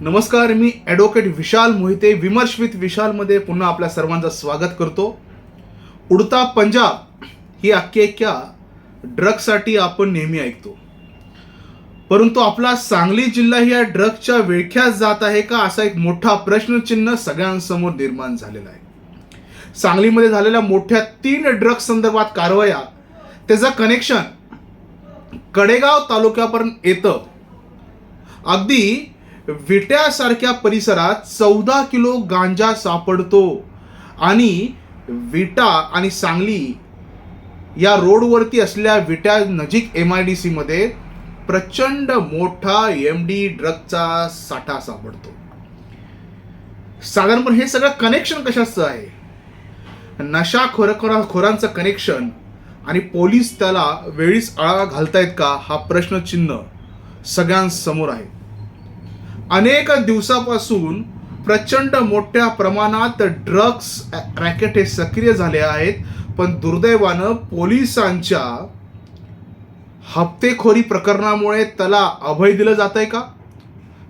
नमस्कार मी ॲडव्होकेट विशाल मोहिते विमर्श विथ विशालमध्ये पुन्हा आपल्या सर्वांचं स्वागत करतो. उडता पंजाब ही आख्यायिका ड्रगसाठी आपण नेहमी ऐकतो. परंतु आपला सांगली जिल्हा ही या ड्रगच्या विळख्यात जात आहे का असा एक मोठा प्रश्नचिन्ह सगळ्यांसमोर निर्माण झालेला आहे. सांगलीमध्ये झालेल्या मोठ्या तीन ड्रग संदर्भात कारवाया त्याचं कनेक्शन कडेगाव तालुक्यापर्यंत येतं. अगदी विट्यासारख्या परिसरात चौदा किलो गांजा सापडतो. आणि विटा आणि सांगली या रोडवरती असलेल्या विट्या नजीक एम आय डी सीमध्ये प्रचंड मोठा एम डी ड्रगचा साठा सापडतो. साधारणपणे हे सगळं कनेक्शन कशाचं आहे? नशा खोरखोरा खोरांचं कनेक्शन आणि पोलीस त्याला वेळीच आळा घालतायत का? हा प्रश्नचिन्ह सगळ्यांसमोर आहे. अनेक दिवसापासून प्रचंड मोठ्या प्रमाणात ड्रग्स रॅकेट हे सक्रिय झाले आहेत. पण दुर्दैवानं पोलिसांच्या हप्तेखोरी प्रकरणामुळे त्याला अभय दिलं जात आहे का?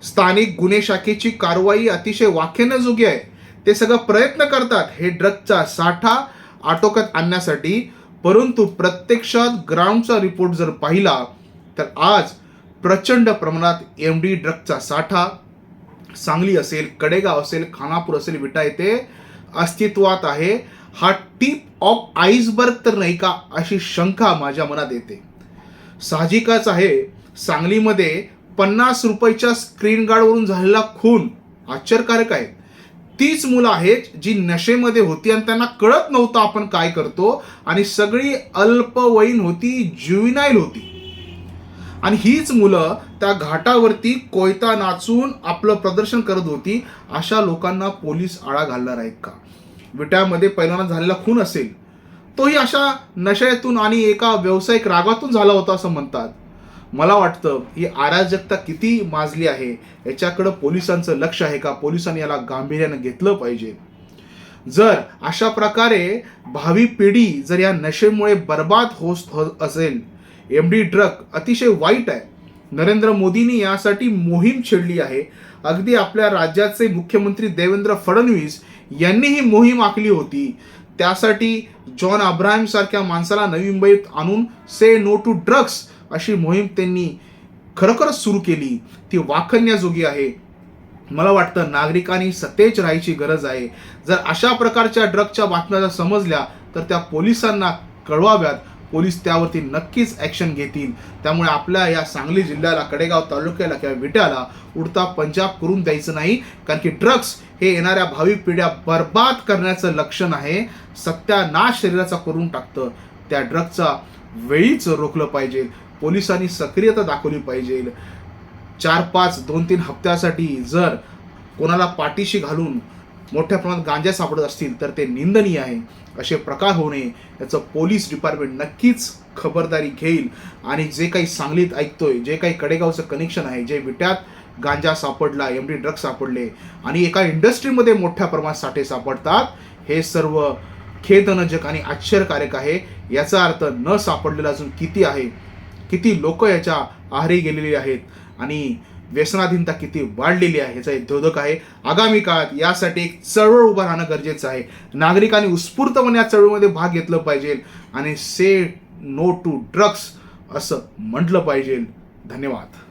स्थानिक गुन्हे शाखेची कारवाई अतिशय वाख्यानजोगी आहे. ते सगळं प्रयत्न करतात हे ड्रगचा साठा आटोक्यात आणण्यासाठी. परंतु प्रत्यक्षात ग्राउंडचा रिपोर्ट जर पाहिला तर आज प्रचंड प्रमाणात एम डी ड्रगचा साठा सांगली असेल कडेगाव असेल खानापूर असेल विटा येथे अस्तित्वात आहे. हा टीप ऑफ आईसबर्ग तर नाही का? अशी शंका माझ्या मनात येते. साहजिकच आहे सांगलीमध्ये पन्नास रुपयाच्या स्क्रीन गार्डवरून झालेला खून आश्चर्यकारक आहे. तीच मुलं आहेत जी नशेमध्ये होती आणि त्यांना कळत नव्हतं आपण काय करतो आणि सगळी अल्पवयीन होती ज्युविनाईल होती. आणि हीच मुलं त्या घाटावरती कोयता नाचून आपलं प्रदर्शन करत होती अशा लोकांना पोलीस आळा घालणार आहेत का? विट्यामध्ये पहिल्यांदा झालेला खून असेल तोही अशा नशेतून आणि एका व्यावसायिक रागातून झाला होता असं म्हणतात. मला वाटतं ही अराजकता किती माजली आहे याच्याकडं पोलिसांचं लक्ष आहे का? पोलिसांनी याला गांभीर्यानं घेतलं पाहिजे. जर अशा प्रकारे भावी पिढी जर या नशेमुळे बर्बाद होत होत असेल एम डी ड्रग अतिशय वाईट आहे. नरेंद्र मोदींनी यासाठी मोहीम छेडली आहे. अगदी आपल्या राज्याचे मुख्यमंत्री देवेंद्र फडणवीस यांनी ही मोहीम आखली होती. त्यासाठी जॉन अब्राहिम सारख्या माणसाला नवी मुंबईत आणून से नो टू ड्रग्स अशी मोहीम त्यांनी खरोखरच सुरू केली. ती वाखण्याजोगी आहे. मला वाटतं नागरिकांनी सतेज राहायची गरज आहे. जर अशा प्रकारच्या ड्रगच्या बातम्या जर समजल्या तर त्या पोलिसांना कळवाव्यात. पोलीस त्यावरती नक्कीच ॲक्शन घेतील. त्यामुळे आपल्या या सांगली जिल्ह्याला कडेगाव तालुक्याला किंवा विट्याला उडता पंजाब करून द्यायचं नाही. कारण की ड्रग्स हे येणाऱ्या भावी पिढ्या बर्बाद करण्याचं लक्षण आहे. सत्यानाश शरीराचा करून टाकतं. त्या ड्रगचा वेळीच रोखलं पाहिजे. पोलिसांनी सक्रियता दाखवली पाहिजे. चार पाच दोन तीन हप्त्यासाठी जर कोणाला पाठीशी घालून मोठ्या प्रमाणात गांजा सापडत असतील तर ते निंदनीय आहे. असे प्रकार होऊ नये याचं पोलीस डिपार्टमेंट नक्कीच खबरदारी घेईल. आणि जे काही सांगलीत ऐकतोय जे काही कडेगावचं कनेक्शन आहे जे विट्यात गांजा सापडला एम डी ड्रग्ज सापडले आणि एका इंडस्ट्रीमध्ये मोठ्या प्रमाणात साठे सापडतात हे सर्व खेदनजक आणि आश्चर्यकारक आहे. याचा अर्थ न सापडलेला अजून किती आहे? किती लोक याच्या आहारी गेलेली आहेत? आणि व्यसनाधीनता किती वाढलेली आहे याचा एक द्योतक आहे. आगामी काळात यासाठी एक चळवळ उभं राहणं गरजेचं आहे. नागरिकांनी उत्स्फूर्तपणे या चळवळीमध्ये भाग घेतलं पाहिजे आणि से नो टू ड्रग्स असं म्हटलं पाहिजे. धन्यवाद.